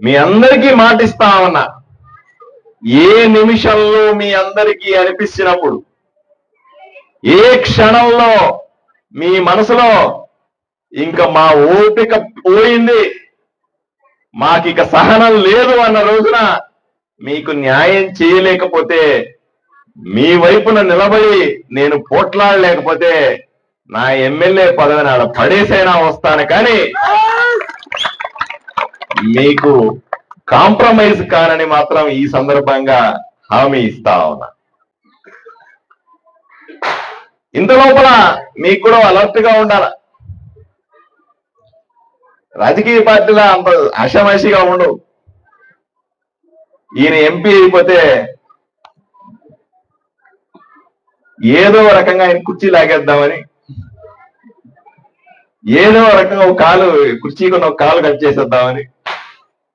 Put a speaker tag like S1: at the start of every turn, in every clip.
S1: మీ అందరికీ మాటిస్తా ఉన్నా ఏ నిమిషంలో మీ అందరికీ అనిపించినప్పుడు ఏ క్షణంలో మీ మనసులో ఇంకా మా ఓపిక పోయింది మాకిక సహనం లేదు అన్న రోజున మీకు న్యాయం చేయలేకపోతే మీ వైపున నిలబడి నేను పోట్లాడలేకపోతే నా ఎమ్మెల్యే పదవి నాడ పడేసైనా వస్తాను కానీ మీకు కాంప్రమైజ్ కానని మాత్రం ఈ సందర్భంగా హామీ ఇస్తా ఉన్నా. ఇంత లోపల మీకు కూడా అలర్ట్గా ఉండాల? రాజకీయ పార్టీల అంత ఆషామాషిగా ఉండవు ఈయన ఎంపీ అయిపోతే ఏదో రకంగా ఆయన కుర్చీ లాగేద్దామని ఏదో రకంగా ఒక కాలు కుర్చీకున్న ఒక కాలు కట్ చేసేద్దామని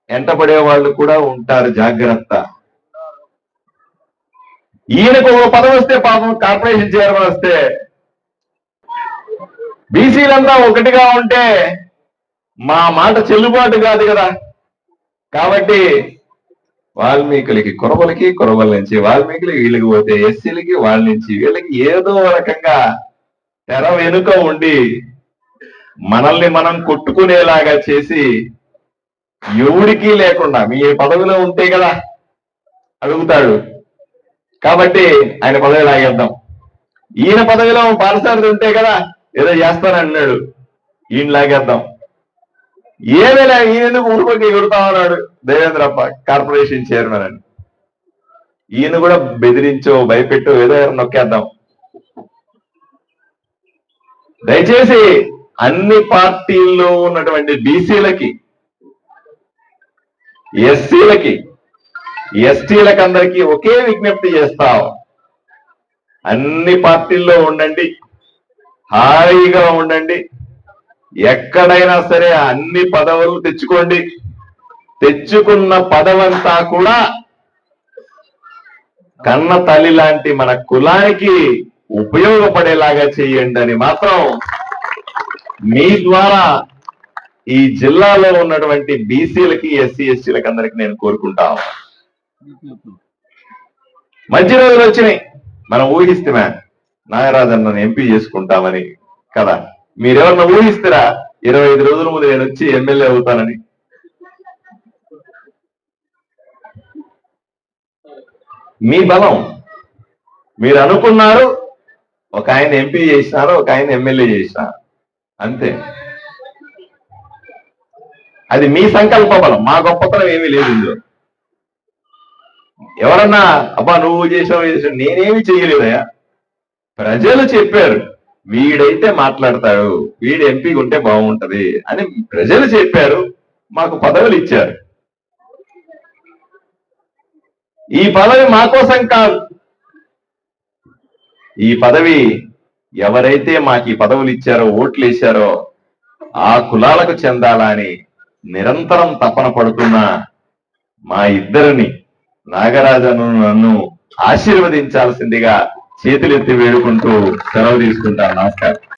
S1: వెంటబడే వాళ్ళు కూడా ఉంటారు జాగ్రత్త. ఈయనకు ఒక పదం వస్తే పాపం కార్పొరేషన్ చైర్మన్ వస్తే బీసీలంతా ఒకటిగా ఉంటే మా మాట చెల్లుబాటు కాదు కదా. కాబట్టి వాల్మీకులకి కురవలకి కురవల నుంచి వాల్మీకులకి వీళ్ళకి పోతే ఎస్సీలకి వాళ్ళ నుంచి వీళ్ళకి ఏదో రకంగా తెర వెనుక ఉండి మనల్ని మనం కొట్టుకునేలాగా చేసి ఎవడికి లేకుండా మీ పదవిలో ఉంటే కదా? అడుగుతాడు. కాబట్టి ఆయన పదవి లాగేద్దాం. ఈయన పదవిలో పాలసారథి ఉంటే కదా? ఏదో చేస్తానన్నాడు. ఈయన లాగేద్దాం. ఏమైనా ఈయన ఎందుకు ఊరుకోకి ఎగురుతా ఉన్నాడు దేవేంద్రప్ప కార్పొరేషన్ చైర్మన్ అని. ఈయన కూడా బెదిరించో భయపెట్టో ఏదో ఏదో నొక్కేద్దాం. దయచేసి అన్ని పార్టీల్లో ఉన్నటువంటి బీసీలకి ఎస్సీలకి ఎస్టీలకు అందరికీ ఒకే విజ్ఞప్తి చేస్తాం. అన్ని పార్టీల్లో ఉండండి హాయిగా ఉండండి ఎక్కడైనా సరే అన్ని పదవులు తెచ్చుకోండి. తెచ్చుకున్న పదవంతా కూడా కన్న తల్లి లాంటి మన కులానికి ఉపయోగపడేలాగా చేయండి అని మాత్రం మీ ద్వారా ఈ జిల్లాలో ఉన్నటువంటి బీసీలకి ఎస్సీ ఎస్టీలకి అందరికి నేను కోరుకుంటా. మంచి రోజులు వచ్చినాయి. మనం ఊహిస్తే నాగరాజన్నను ఎంపీ చేసుకుంటామని కదా. మీరెవరన్నా ఊహిస్తారా? ఇరవై ఐదు రోజుల ముందు నేను వచ్చి ఎమ్మెల్యే అవుతానని. మీ బలం. మీరు అనుకున్నారు ఒక ఆయన ఎంపీ చేసినారు ఒక ఆయన ఎమ్మెల్యే చేసినారు. అంతే. అది మీ సంకల్ప బలం. మా గొప్పతనం ఏమీ లేదు ఇందులో. ఎవరన్నా అబ్బా నువ్వు చేసావు చేసావు నేనేమి చేయలేదయా ప్రజలు చెప్పారు వీడైతే మాట్లాడతాడు వీడు ఎంపీగా ఉంటే బాగుంటది అని ప్రజలు చెప్పారు మాకు పదవులు ఇచ్చారు. ఈ పదవి మా కోసం కాదు. ఈ పదవి ఎవరైతే మాకు ఈ పదవులు ఇచ్చారో ఓట్లు వేశారో ఆ కులాలకు చెందాలా అని నిరంతరం తపన పడుతున్న మా ఇద్దరిని నాగరాజను నన్ను ఆశీర్వదించాల్సిందిగా చేతులెత్తి వేడుకుంటూ సెలవు తీసుకుంటాను. నమస్కారం.